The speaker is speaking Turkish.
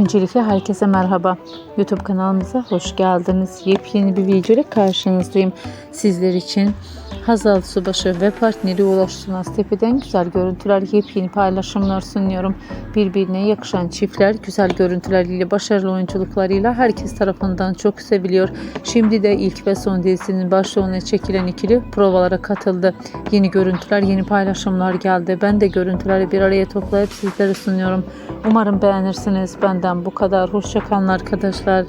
Öncelikle herkese merhaba. YouTube kanalımıza hoş geldiniz. Yepyeni bir video ile karşınızdayım. Sizler için Hazal Subaşı ve partneri Ulaş Tepe'den güzel görüntüler, yepyeni paylaşımlar sunuyorum. Birbirine yakışan çiftler güzel görüntüleriyle, başarılı oyunculuklarıyla herkes tarafından çok seviliyor. Şimdi de ilk ve son dizisinin başrolüne çekilen ikili provalara katıldı. Yeni görüntüler, yeni paylaşımlar geldi. Ben de görüntüleri bir araya toplayıp sizlere sunuyorum. Umarım beğenirsiniz. Benden bu kadar. Hoşçakalın arkadaşlar.